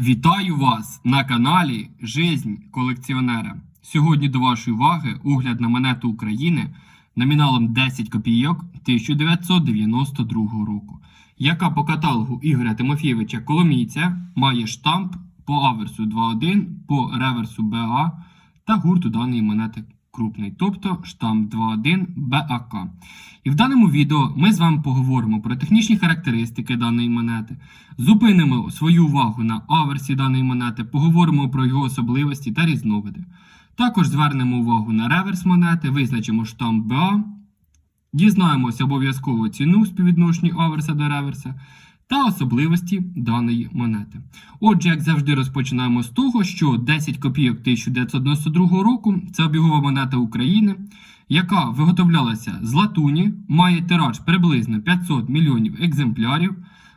Вітаю вас на каналі Жизнь колекціонера. Сьогодні до вашої уваги огляд на монету України номіналом 10 копійок 1992 року, яка по каталогу Ігоря Тимофійовича Коломійця має штамп по аверсу 2.1, по реверсу БА та гурту даної монети крупний, тобто штамп 2.1 БАК. І в даному відео ми з вами поговоримо про технічні характеристики даної монети, зупинимо свою увагу на аверсі даної монети, поговоримо про його особливості та різновиди. Також звернемо увагу на реверс монети, визначимо штамп БА, дізнаємося обов'язково ціну співвідношенні аверса до реверса та особливості даної монети. Отже, як завжди, розпочинаємо з того, що 10 копійок 1992 року це обігова монета України, яка виготовлялася з латуні, має тираж приблизно 500 мільйонів екземплярів.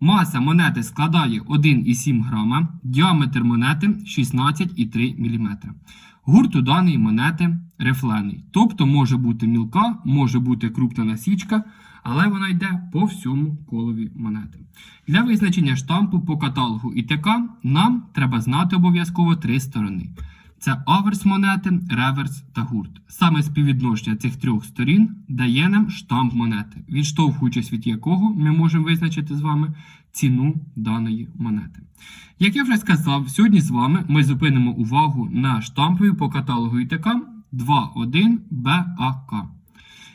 Маса монети складає 1,7 грама, діаметр монети 16,3 мм. Гурт у даної монети рифлений, тобто може бути мілка, може бути крупна насічка, але вона йде по всьому колові монети. Для визначення штампу по каталогу ІТК нам треба знати обов'язково три сторони. Це аверс монети, реверс та гурт. Саме співвідношення цих трьох сторін дає нам штамп монети, відштовхуючись від якого ми можемо визначити з вами ціну даної монети. Як я вже сказав, сьогодні з вами ми зупинимо увагу на штампові по каталогу ІТК 2.1 БАК.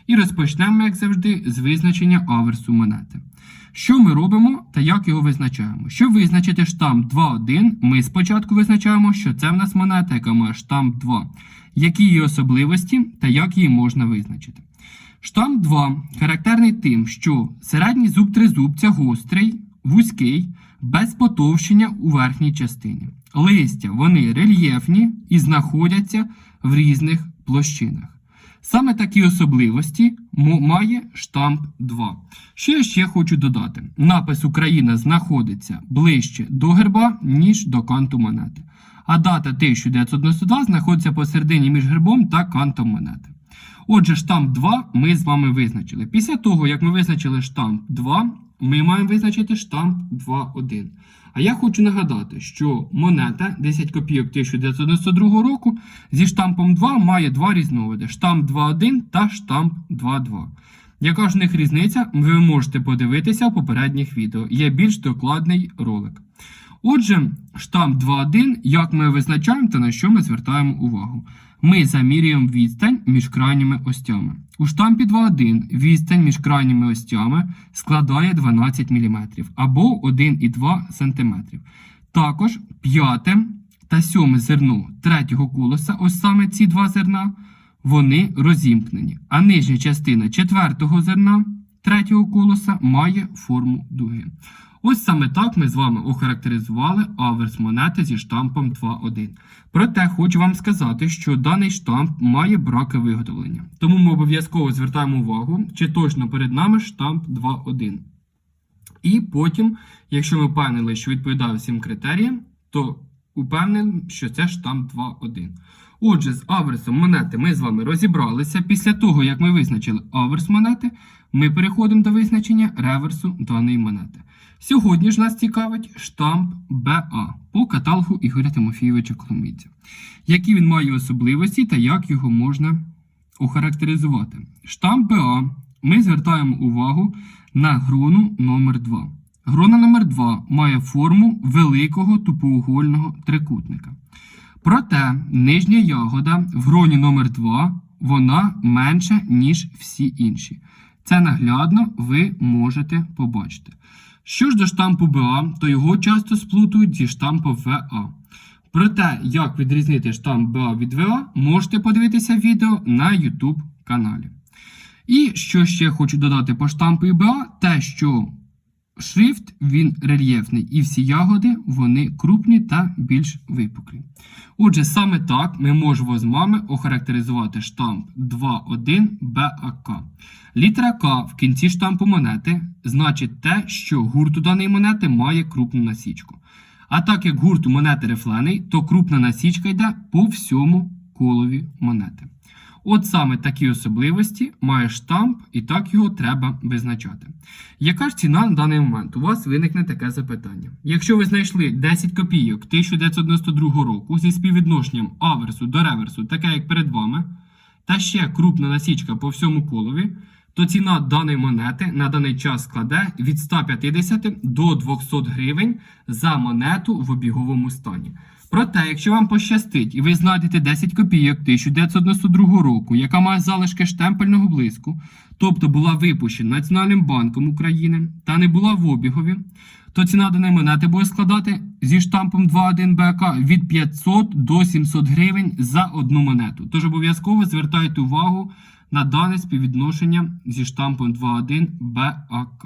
І розпочнемо, як завжди, з визначення аверсу монети. Що ми робимо та як його визначаємо? Щоб визначити штамп 2.1, ми спочатку визначаємо, що це в нас монета, яка має штамп 2, які її особливості та як її можна визначити. Штамп 2 характерний тим, що середній зуб тризубця гострий, вузький, без потовщення у верхній частині. Листя вони рельєфні і знаходяться в різних площинах. Саме такі особливості має штамп 2. Що я ще хочу додати: напис Україна знаходиться ближче до герба, ніж до канту монети. А дата 1992 знаходиться посередині між гербом та кантом монети. Отже, штамп 2 ми з вами визначили. Після того, як ми визначили штамп 2, ми маємо визначити штамп 2.1. А я хочу нагадати, що монета 10 копійок 1992 року зі штампом 2 має два різновиди: штамп 2.1 та штамп 2.2. Яка ж в них різниця, ви можете подивитися в попередніх відео. Є більш докладний ролик. Отже, штамп 2.1, як ми визначаємо та на що ми звертаємо увагу. Ми замірюємо відстань між крайніми остями. У штампі 2.1 відстань між крайніми остями складає 12 мм або 1,2 см. Також п'яте та сьоме зерно третього колоса, ось саме ці два зерна, вони розімкнені. А нижня частина четвертого зерна третього колоса має форму дуги. Ось саме так ми з вами охарактеризували аверс монети зі штампом 2.1. Проте хочу вам сказати, що даний штамп має браки виготовлення. Тому ми обов'язково звертаємо увагу, чи точно перед нами штамп 2.1. І потім, якщо ми впевнили, що відповідає всім критеріям, то упевнені, що це штамп 2.1. Отже, з аверсом монети ми з вами розібралися. Після того, як ми визначили аверс монети, ми переходимо до визначення реверсу даної монети. Сьогодні ж нас цікавить штамп БА по каталогу Ігоря Тимофійовича Коломійця. Які він має особливості та як його можна охарактеризувати. Штамп БА ми звертаємо увагу на грону номер 2 Грона номер 2 має форму великого тупоугольного трикутника. Проте нижня ягода в гроні номер 2 вона менша, ніж всі інші. Це наглядно ви можете побачити. Що ж до штампу БА, то його часто сплутують зі штампом ВА. Про те, як відрізнити штамп БА від ВА, можете подивитися відео на YouTube каналі. І що ще хочу додати по штампу БА, те, що шрифт він рельєфний, і всі ягоди вони крупні та більш випуклі. Отже, саме так ми можемо з вами охарактеризувати штамп 2.1 БАК. Літера К в кінці штампу монети значить те, що гурт у даної монети має крупну насічку. А так як гурт у монети рифлений, то крупна насічка йде по всьому колові монети. От саме такі особливості має штамп, і так його треба визначати. Яка ж ціна на даний момент? У вас виникне таке запитання. Якщо ви знайшли 10 копійок 1992 року зі співвідношенням аверсу до реверсу, таке як перед вами, та ще крупна насічка по всьому колові, то ціна даної монети на даний час складе від 150 до 200 гривень за монету в обіговому стані. Проте, якщо вам пощастить і ви знайдете 10 копійок 1992 року, яка має залишки штемпельного блиску, тобто була випущена Національним банком України та не була в обігові, то ціна даної монети буде складати зі штампом 2.1 БК від 500 до 700 гривень за одну монету. Тож обов'язково звертайте увагу на дане співвідношення зі штампом 2.1 БАК.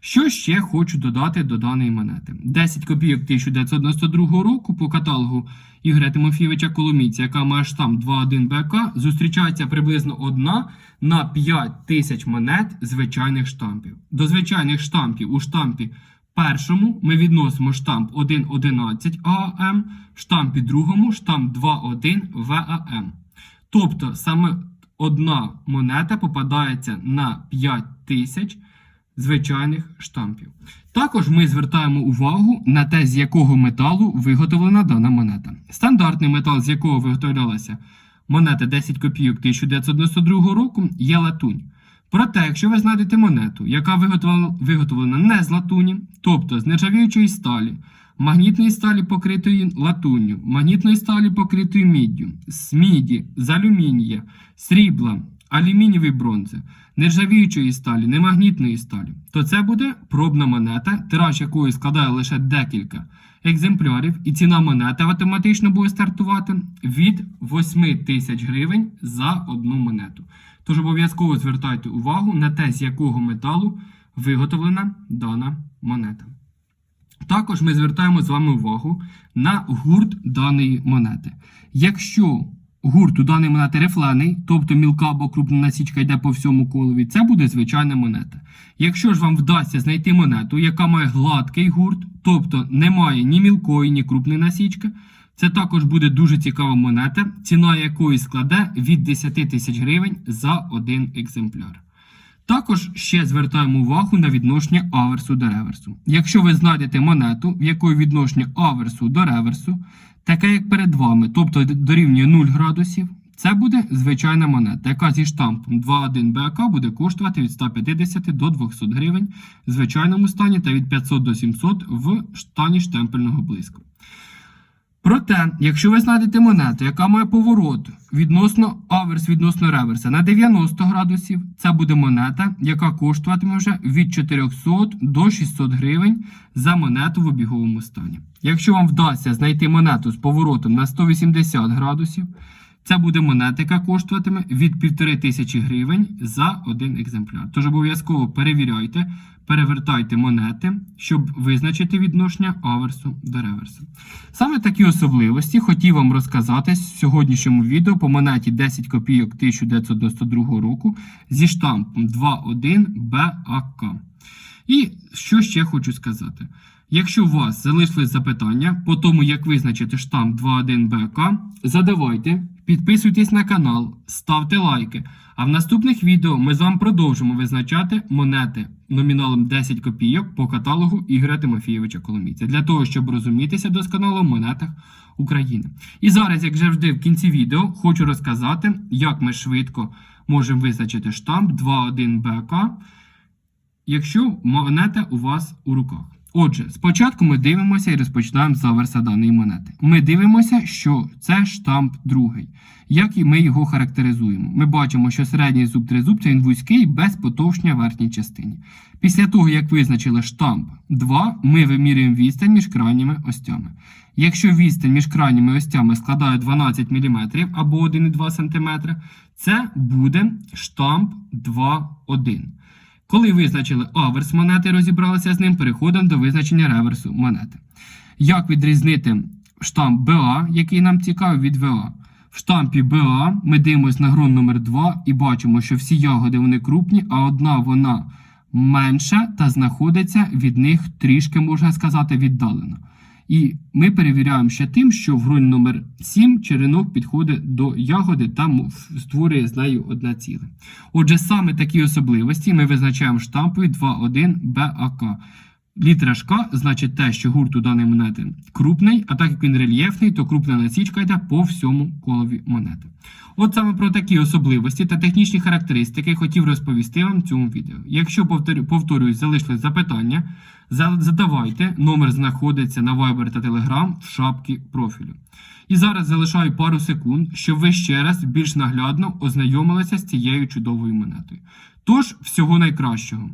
Що ще хочу додати до даної монети? 10 копійок 1992 року по каталогу Ігоря Тимофійовича Коломійця, яка має штамп 2.1 БК, зустрічається приблизно одна на 5 тисяч монет звичайних штампів. До звичайних штампів у штампі першому ми відносимо штамп 1.11 ААМ, штампі другому штамп 2.1 ВАМ. Тобто саме одна монета попадається на 5 тисяч звичайних штампів. Також ми звертаємо увагу на те, з якого металу виготовлена дана монета. Стандартний метал, з якого виготовлялася монета 10 копійок 1992 року, є латунь. Проте, якщо ви знайдете монету, яка виготовлена, не з латуні, тобто з нержавіючої сталі, магнітної сталі покритої латунню, магнітної сталі покритої міддю, з міді, з алюмінія, срібла, алюмінієвої бронзи, нержавіючої сталі, немагнітної сталі, то це буде пробна монета, тираж якої складає лише декілька екземплярів, і ціна монети автоматично буде стартувати від 8 тисяч гривень за одну монету. Тож обов'язково звертайте увагу на те, з якого металу виготовлена дана монета. Також ми звертаємо з вами увагу на гурт даної монети. Якщо гурт у даної монети рифлений, тобто мілка або крупна насічка йде по всьому колові, це буде звичайна монета. Якщо ж вам вдасться знайти монету, яка має гладкий гурт, тобто не має ні мілкої, ні крупної насічки, це також буде дуже цікава монета, ціна якої складе від 10 тисяч гривень за один екземпляр. Також ще звертаємо увагу на відношення аверсу до реверсу. Якщо ви знайдете монету, в якої відношення аверсу до реверсу, таке як перед вами, тобто дорівнює 0 градусів, це буде звичайна монета, яка зі штампом 2.1 БАК буде коштувати від 150 до 200 гривень в звичайному стані та від 500 до 700 в стані штемпельного блиску. Проте, якщо ви знайдете монету, яка має поворот відносно аверс відносно реверса на 90 градусів, це буде монета, яка коштуватиме вже від 400 до 600 гривень за монету в обіговому стані. Якщо вам вдасться знайти монету з поворотом на 180 градусів, це буде монета, яка коштуватиме від 1500 гривень за один екземпляр. Тож обов'язково перевіряйте, перевертайте монети, щоб визначити відношення аверсу до реверсу. Саме такі особливості хотів вам розказати в сьогоднішньому відео по монеті 10 копійок 1992 року зі штампом 2.1 БАК. І що ще хочу сказати. Якщо у вас залишились запитання по тому, як визначити штамп 2.1 БК, задавайте, підписуйтесь на канал, ставте лайки. А в наступних відео ми з вами продовжимо визначати монети номіналом 10 копійок по каталогу Ігоря Тимофійовича Коломійця для того, щоб розумітися досконало в монетах України. І зараз, як завжди, в кінці відео хочу розказати, як ми швидко можемо визначити штамп 2.1 БК, якщо монета у вас у руках. Отже, спочатку ми дивимося і розпочинаємо з аверса даної монети. Ми дивимося, що це штамп другий. Як і ми його характеризуємо? Ми бачимо, що середній зуб тризуб це він вузький без потовщення в верхній частині. Після того, як визначили штамп 2, ми вимірюємо відстань між крайніми остями. Якщо відстань між крайніми остями складає 12 мм або 1,2 см, це буде штамп 2,1. Коли визначили аверс монети розібралися з ним, переходимо до визначення реверсу монети. Як відрізнити штамп БА, який нам цікавий, від ВА? В штампі БА ми дивимося на грон номер 2 і бачимо, що всі ягоди вони крупні, а одна вона менша та знаходиться від них трішки, можна сказати, віддалено. І ми перевіряємо ще тим, що в гронь номер 7 черенок підходить до ягоди та створює з нею одне ціле. Отже, саме такі особливості ми визначаємо штампою 2.1 БАК. Літера К значить те, що гурт у даної монети крупний, а так як він рельєфний, то крупна насічка йде по всьому колові монети. От саме про такі особливості та технічні характеристики хотів розповісти вам в цьому відео. Якщо повторю- повторюсь, залишили запитання, задавайте. Номер знаходиться на Viber та Telegram в шапці профілю. І зараз залишаю пару секунд, щоб ви ще раз більш наглядно ознайомилися з цією чудовою монетою. Тож, всього найкращого!